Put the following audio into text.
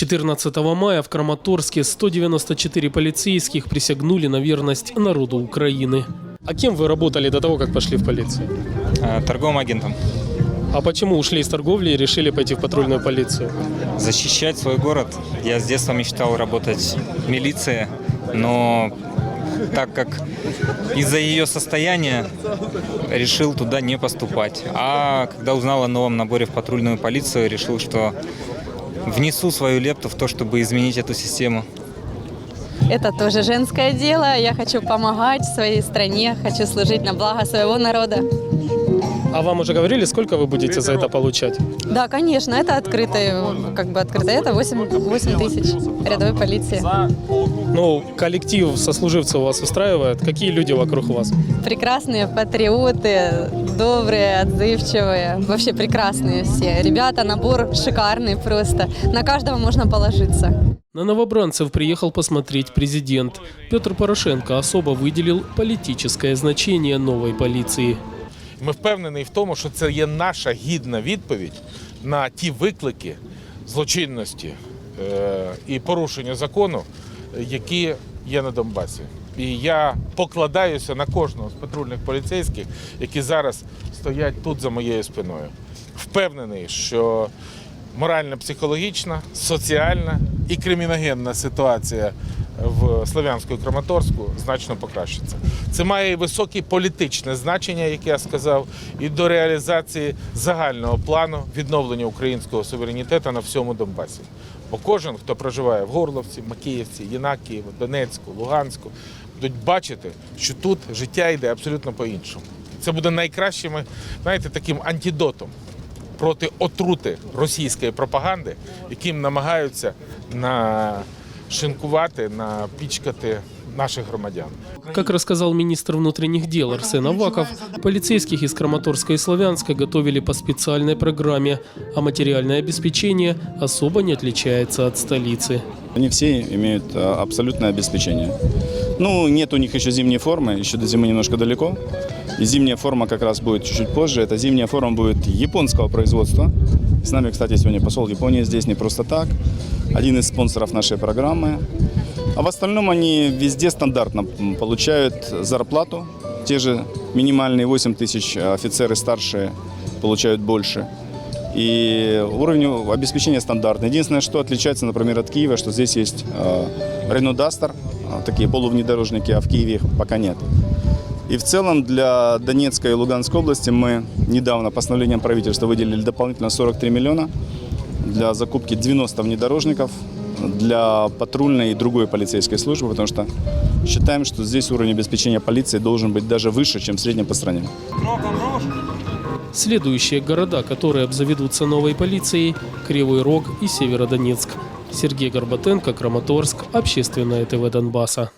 14 мая в Краматорске 194 полицейских присягнули на верность народу Украины. А кем вы работали до того, как пошли в полицию? Э, торговым агентом. А почему ушли из торговли и решили пойти в патрульную полицию? Защищать свой город. Я с детства мечтал работать в милиции, но так как из-за ее состояния решил туда не поступать. А когда узнал о новом наборе в патрульную полицию, решил, что внесу свою лепту в то, чтобы изменить эту систему. Это тоже женское дело. Я хочу помогать своей стране, хочу служить на благо своего народа. А вам уже говорили, сколько вы будете за это получать? Да, конечно, это открытый, как бы открытый. Это 8, 8 тысяч рядовой полиции. Ну, коллектив сослуживцев вас устраивает? Какие люди вокруг вас? Прекрасные патриоты, добрые, отзывчивые. Вообще прекрасные все. Ребята, набор шикарный просто. На каждого можно положиться. На новобранцев приехал посмотреть президент. Петр Порошенко особо выделил политическое значение новой полиции. Ми впевнені в тому, що це є наша гідна відповідь на ті виклики злочинності е, і порушення закону, які є на Донбасі. І я покладаюся на кожного з патрульних поліцейських, які зараз стоять тут за моєю спиною. Впевнений, що морально-психологічна, соціальна і криміногенна ситуація в Слов'янську і Краматорську значно покращиться. Це має високе політичне значення, як я сказав, і до реалізації загального плану відновлення українського суверенітету на всьому Донбасі. Бо кожен, хто проживає в Горловці, Макіївці, Єнакієво, Донецьку, Луганську, будуть бачити, що тут життя йде абсолютно по-іншому. Це буде найкращим, знаєте, таким антидотом проти отрути російської пропаганди, яким намагаються нашинкувати, напічкати наших громадян. Как рассказал министр внутренних дел Арсен Аваков, полицейских из Краматорска и Славянска готовили по специальной программе, а материальное обеспечение особо не отличается от столицы. Они все имеют а, абсолютное обеспечение. Ну, нет у них еще зимней формы, еще до зимы немножко далеко. Зимняя форма как раз будет чуть-чуть позже. Эта зимняя форма будет японского производства. С нами, кстати, сегодня посол Японии здесь не просто так. Один из спонсоров нашей программы. А в остальном они везде стандартно получают зарплату. Те же минимальные 8 тысяч, а офицеры старшие получают больше. И уровень обеспечения стандартный. Единственное, что отличается, например, от Киева, что здесь есть э, Renault Duster, э, такие полувнедорожники, а в Киеве их пока нет. И в целом для Донецкой и Луганской области мы недавно постановлением правительства выделили дополнительно 43 миллиона для закупки 90 внедорожников для патрульной и другой полицейской службы, потому что считаем, что здесь уровень обеспечения полиции должен быть даже выше, чем в среднем по стране. Следующие города, которые обзаведутся новой полицией – Кривой Рог и Северодонецк. Сергей Горбатенко, Краматорск, Общественное ТВ Донбасса.